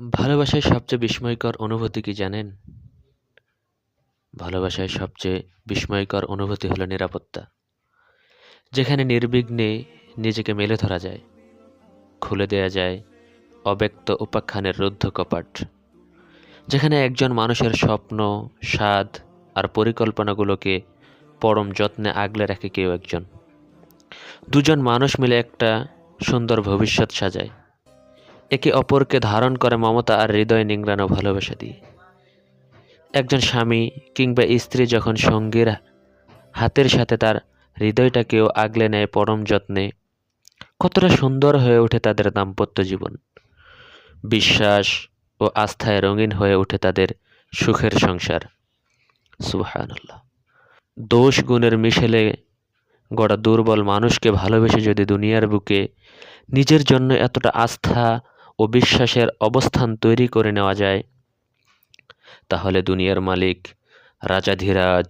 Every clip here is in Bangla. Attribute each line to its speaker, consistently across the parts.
Speaker 1: ভালোবাসায় সবচেয়ে বিস্ময়কর অনুভূতি কি জানেন? ভালোবাসায় সবচেয়ে বিস্ময়কর অনুভূতি হলো নিরাপত্তা, যেখানে নির্বিঘ্নে নিজেকে মেলে ধরা যায়, খুলে দেয়া যায় অব্যক্ত উপাখ্যানের রুদ্ধ কপাট, যেখানে একজন মানুষের স্বপ্ন, স্বাদ আর পরিকল্পনাগুলোকে পরম যত্নে আগলে রাখে কেউ একজন। দুজন মানুষ মিলে একটা সুন্দর ভবিষ্যৎ সাজায়। একে অপরকে ধারণ করে মমতা আর হৃদয় নিংড়ানো ভালোবাসা দিয়ে। একজন স্বামী কিংবা স্ত্রী যখন সঙ্গীর হাতের সাথে তার হৃদয়টাকেও আগলে নেয় পরম যত্নে, কতটা সুন্দর হয়ে ওঠে তাদের দাম্পত্য জীবন। বিশ্বাস ও আস্থায় রঙিন হয়ে ওঠে তাদের সুখের সংসার। সুবহানাল্লাহ। দোষ গুণের মিশেলে গড়া দুর্বল মানুষকে ভালোবেসে যদি দুনিয়ার বুকে নিজের জন্য এতটা আস্থা ও বিশ্বাসের অবস্থান তৈরি করে নেওয়া যায়। তাহলে দুনিয়ার মালিক, রাজাধিরাজ,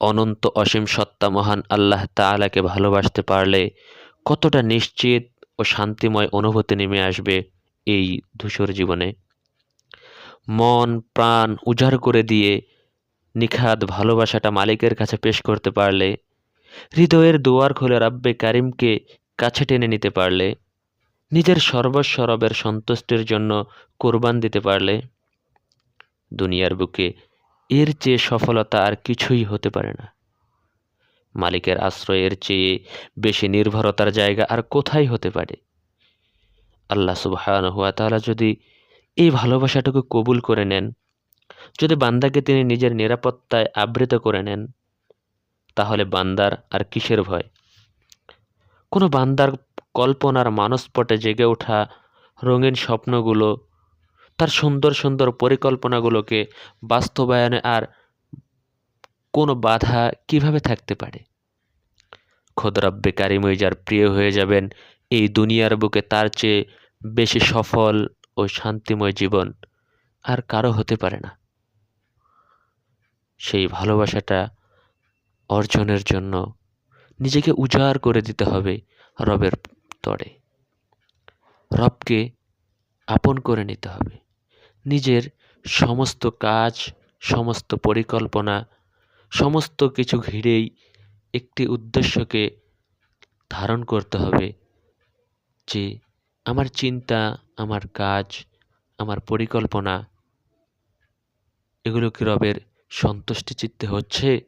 Speaker 1: অনন্ত অসীম সত্তা মহান আল্লাহ তালাকে ভালোবাসতে পারলে কতটা নিশ্চিত ও শান্তিময় অনুভূতি নেমে আসবে এই ধূসর জীবনে? মন, প্রাণ উজাড় করে দিয়ে নিখাদ ভালোবাসাটা মালিকের কাছে পেশ করতে পারলে, হৃদয়ের দুয়ার খুলে রাব্বে কারিমকে কাছে টেনে নিতে পারলে নিজের সর্বস্বরবের সন্তুষ্টির জন্য কোরবান দিতে পারলে দুনিয়ার বুকে এর চেয়ে সফলতা আর কিছুই হতে পারে না। মালিকের আশ্রয়ের চেয়ে বেশি নির্ভরতার জায়গা আর কোথায় হতে পারে? আল্লাহ সুবহান হুয়া তাহলে যদি এই ভালোবাসাটুকু কবুল করে নেন, যদি বান্দাকে তিনি নিজের নিরাপত্তায় আবৃত করে নেন, তাহলে বান্দার আর কিসের ভয়? কোনো বান্দার কল্পনার মানসপটে জেগে ওঠা রঙিন স্বপ্নগুলো, তার সুন্দর সুন্দর পরিকল্পনাগুলোকে বাস্তবায়নে আর কোনো বাধা কীভাবে থাকতে পারে? খোদরাব্বে কারিমই যার প্রিয় হয়ে যাবেন এই দুনিয়ার বুকে তার চেয়ে বেশি সফল ও শান্তিময় জীবন আর কারও হতে পারে না। সেই ভালোবাসাটা অর্জনের জন্য নিজেকে উজাড় করে দিতে হবে রবের তরে। রবকে আপন করে নিতে হবে। নিজের সমস্ত কাজ, সমস্ত পরিকল্পনা, সমস্ত কিছু ঘিরেই একটি উদ্দেশ্যকে ধারণ করতে হবে যে, আমার চিন্তা, আমার কাজ, আমার পরিকল্পনা, এগুলো কি রবের সন্তুষ্টি চিত্তে হচ্ছে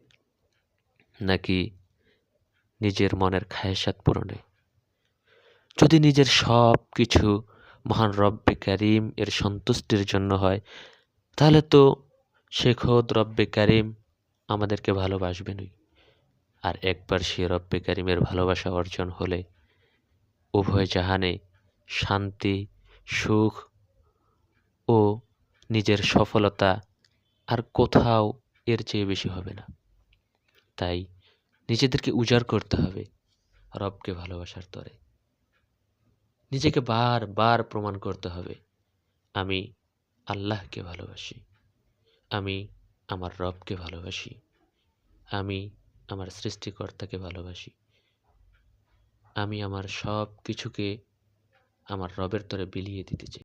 Speaker 1: নাকি নিজের মনের খায়সাত পূরণে? যদি নিজের সব কিছু মহান রব্বে করিম এর সন্তুষ্টির জন্য হয়, তাহলে তো সে খোদ রব্বে করিম আমাদেরকে ভালোবাসবেনই। আর একবার সে রব্বে করিমের ভালোবাসা অর্জন হলে উভয় জাহানে শান্তি, সুখ ও নিজের সফলতা আর কোথাও এর চেয়ে বেশি হবে না। তাই নিজেদেরকে উজাড় করতে হবে রবকে ভালোবাসার তরে। নিজেকে বার বার প্রমাণ করতে হবে। আমি আল্লাহকে ভালোবাসি। আমি আমার রবকে ভালোবাসি। আমি আমার সৃষ্টিকর্তাকে ভালোবাসি। আমি আমার সব কিছুকে আমার রবের তরে বিলিয়ে দিতে চাই।